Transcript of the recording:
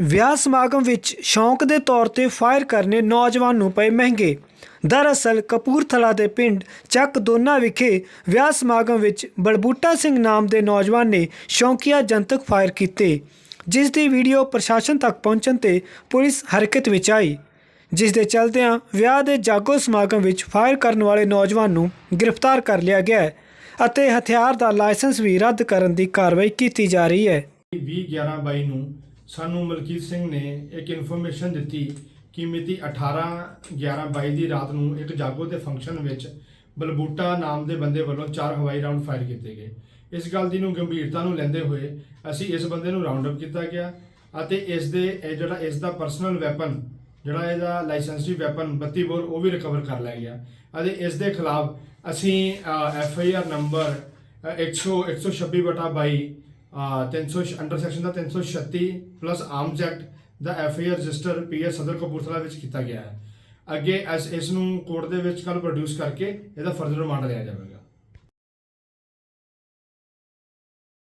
ਵਿਆਹ ਸਮਾਗਮ ਵਿੱਚ ਸ਼ੌਂਕ ਦੇ ਤੌਰ ਤੇ ਫਾਇਰ ਕਰਨੇ ਨੌਜਵਾਨ ਨੂੰ ਪਏ ਮਹਿੰਗੇ। ਦਰਅਸਲ ਕਪੂਰਥਲਾ ਦੇ ਪਿੰਡ ਚੱਕ ਦੋਨਾ ਵਿਖੇ ਵਿਆਹ ਸਮਾਗਮ ਵਿੱਚ ਬਲਬੂਟਾ ਸਿੰਘ ਨਾਮ ਦੇ ਨੌਜਵਾਨ ਨੇ ਸ਼ੌਂਕੀਆ ਜਨਤਕ ਫਾਇਰ ਕੀਤੇ, ਜਿਸ ਦੀ ਵੀਡੀਓ ਪ੍ਰਸ਼ਾਸਨ ਤੱਕ ਪਹੁੰਚਣ ਤੇ ਪੁਲਿਸ ਹਰਕਤ ਵਿੱਚ ਆਈ। ਜਿਸ ਦੇ ਚਲਦਿਆਂ ਵਿਆਹ ਦੇ ਜਾਗੋ ਸਮਾਗਮ ਵਿੱਚ ਫਾਇਰ ਕਰਨ ਵਾਲੇ ਨੌਜਵਾਨ ਨੂੰ ਗ੍ਰਿਫਤਾਰ ਕਰ ਲਿਆ ਗਿਆ ਹੈ ਅਤੇ ਹਥਿਆਰ ਦਾ ਲਾਇਸੈਂਸ ਵੀ ਰੱਦ ਕਰਨ ਦੀ ਕਾਰਵਾਈ ਕੀਤੀ ਜਾ ਰਹੀ ਹੈ। 20 11 22 ਨੂੰ ਸਾਨੂੰ ਮਲਕੀਤ ਸਿੰਘ ਨੇ ਇੱਕ ਇਨਫੋਰਮੇਸ਼ਨ ਦਿੱਤੀ ਕਿ ਮਿਤੀ 18 11 22 ਦੀ ਰਾਤ ਨੂੰ ਇੱਕ ਜਾਗੋ ਦੇ ਫੰਕਸ਼ਨ ਵਿੱਚ ਬਲਬੂਟਾ ਨਾਮ ਦੇ ਬੰਦੇ ਵੱਲੋਂ ਚਾਰ ਹਵਾਈ ਰਾਉਂਡ ਫਾਇਰ ਕੀਤੇ ਗਏ। ਇਸ ਗੱਲ ਦੀ ਨੂੰ ਗੰਭੀਰਤਾ ਨੂੰ ਲੈਂਦੇ ਹੋਏ ਅਸੀਂ ਇਸ ਬੰਦੇ ਨੂੰ ਰਾਉਂਡ ਅਪ ਕੀਤਾ ਗਿਆ ਅਤੇ ਇਸ ਦੇ, ਇਹ ਜਿਹੜਾ ਇਸ ਦਾ ਪਰਸਨਲ ਵੈਪਨ ਜਿਹੜਾ ਇਹਦਾ ਲਾਇਸੈਂਸੀ ਵੈਪਨ 32 ਬੋਰ, ਉਹ ਵੀ ਰਿਕਵਰ ਕਰ ਲਿਆ ਗਿਆ। ਅਤੇ ਇਸ ਦੇ ਖਿਲਾਫ ਅਸੀਂ ਐਫ ਆਈ ਆਰ ਨੰਬਰ 100 126 ਬਟਾ 22 300 ਅੰਡਰ ਸੈਕਸ਼ਨ ਦਾ 336 plus arms act the F I R register PS Sadar Kapurthala ਵਿੱਚ ਕੀਤਾ ਗਿਆ ਹੈ। ਅੱਗੇ ਇਸ ਇਸ ਨੂੰ ਕੋਰਟ ਦੇ ਵਿੱਚ ਕੱਲ ਪ੍ਰੋਡਿਊਸ ਕਰਕੇ ਇਹਦਾ ਫਰਦਰ ਰਿਮਾਂਡ ਲਿਆ ਜਾਵੇਗਾ।